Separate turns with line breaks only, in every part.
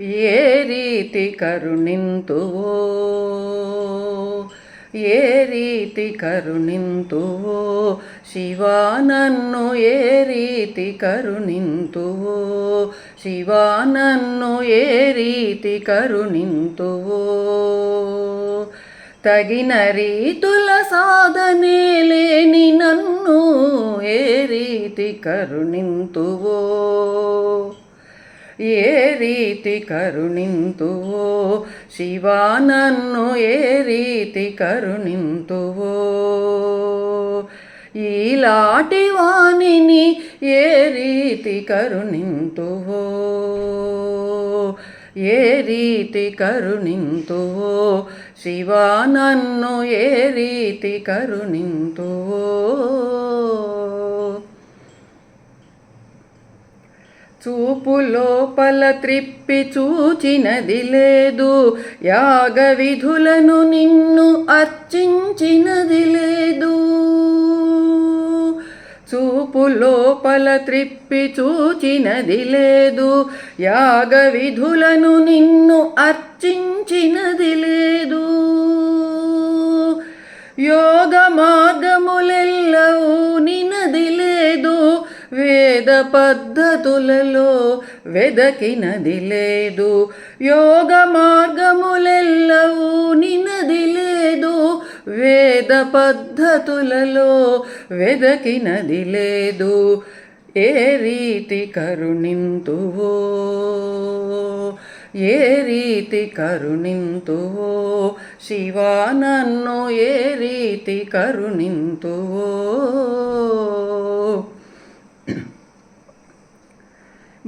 ఏ రీతి కరుణింతువో ఏ రీతి కరుణింతువో శివా నన్ను ఏ రీతి కరుణింతువో శివా నన్ను ఏ రీతి కరుణింతువో. తగిన రీతుల సాధనే లేని నన్ను ఏ రీతి కరుణింతువో. ఏ రీతి కరుణింతువో శివా నన్ను ఏ రీతి కరుణింతువో ఈలాటి వాణిని ఏ రీతి కరుణింతువో ఏ రీతి కరుణింతువో శివా నన్ను ఏ రీతి కరుణింతువో చూపు లోపల త్రిప్పి చూచినది లేదు. యాగ విధులను నిన్ను అర్చించినది లేదు. చూపు లోపల త్రిప్పి చూచినది లేదు. యాగ విధులను నిన్ను అర్చించినది లేదు. యోగమా వేద పద్ధతులలో వెదకినది లేదు. యోగ మార్గములెల్లవూ నినది లేదు. వేద పద్ధతులలో వెదకినది లేదు. ఏ రీతి కరుణింతువో ఏ రీతి కరుణింతువో శివా నన్ను ఏ రీతి కరుణింతువో.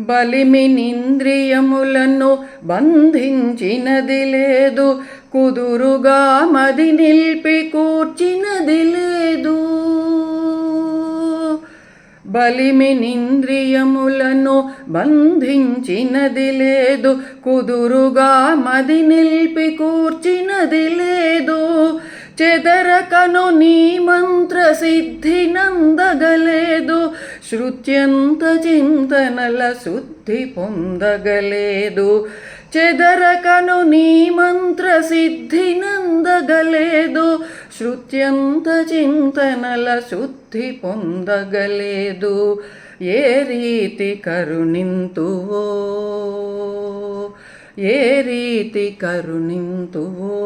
బలిమినింద్రియములను బంధించినది లేదు. కుదురుగా మది నిలిపి కూర్చినది లేదు. బలిమినింద్రియములను బంధించినది లేదు. కుదురుగా మది నిల్పి కూర్చినది లేదు. చెదరకను నీ మంత్ర సిద్ధి నందగలేదు. శృత్యంత చింతనల శుద్ధి పొందగలేదు చెదరకను నీ మంత్ర సిద్ధి నందగలేదు శృత్యంత చింతనల శుద్ధి పొందగలేదు ఏ రీతి కరుణింతువో ఏ రీతి కరుణింతువో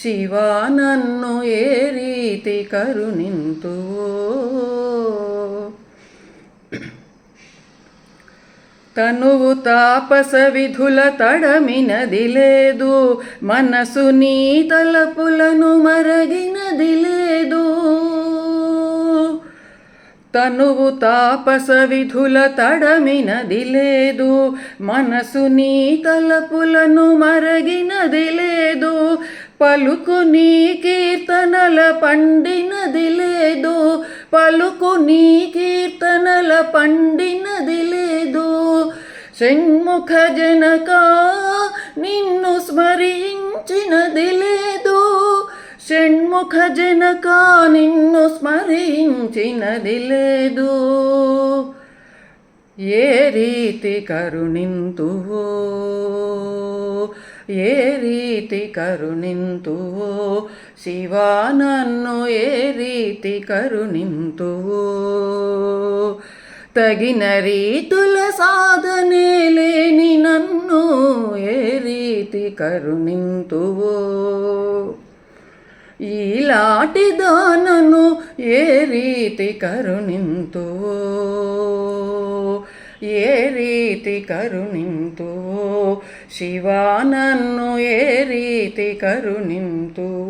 శివా నన్ను ఏ రీతి కరుణింతువో తనువు తాపస విధుల తడమినది లేదు. మనసు నీ తలపులను మరగినది లేదు. తనువు తాపస విధుల తడమినది లేదు. మనసు నీ తలపులను మరగినది లేదు. పలుకు నీ కీర్తనల పండినది లేదు. పలుకు నీ కీర్తనల పండినది లేదు. షణ్ముఖ జనక నిన్ను స్మరించినది లేదు. షణ్ముఖ జనక నిన్ను స్మరించినది లేదు. ఏ రీతి కరుణింతువో ఏ రీతి కరుణింతువో శివా నన్ను ఏ రీతి కరుణింతువో. తగిన రీతులు సాధనే లేని నన్ను ఏ రీతి కరుణింతువో? ఈలాటి దానను ఏ రీతి కరుణింతువో? ఏ రీతి కరుణింతువో? శివా నన్ను ఏ రీతి కరుణింతువో?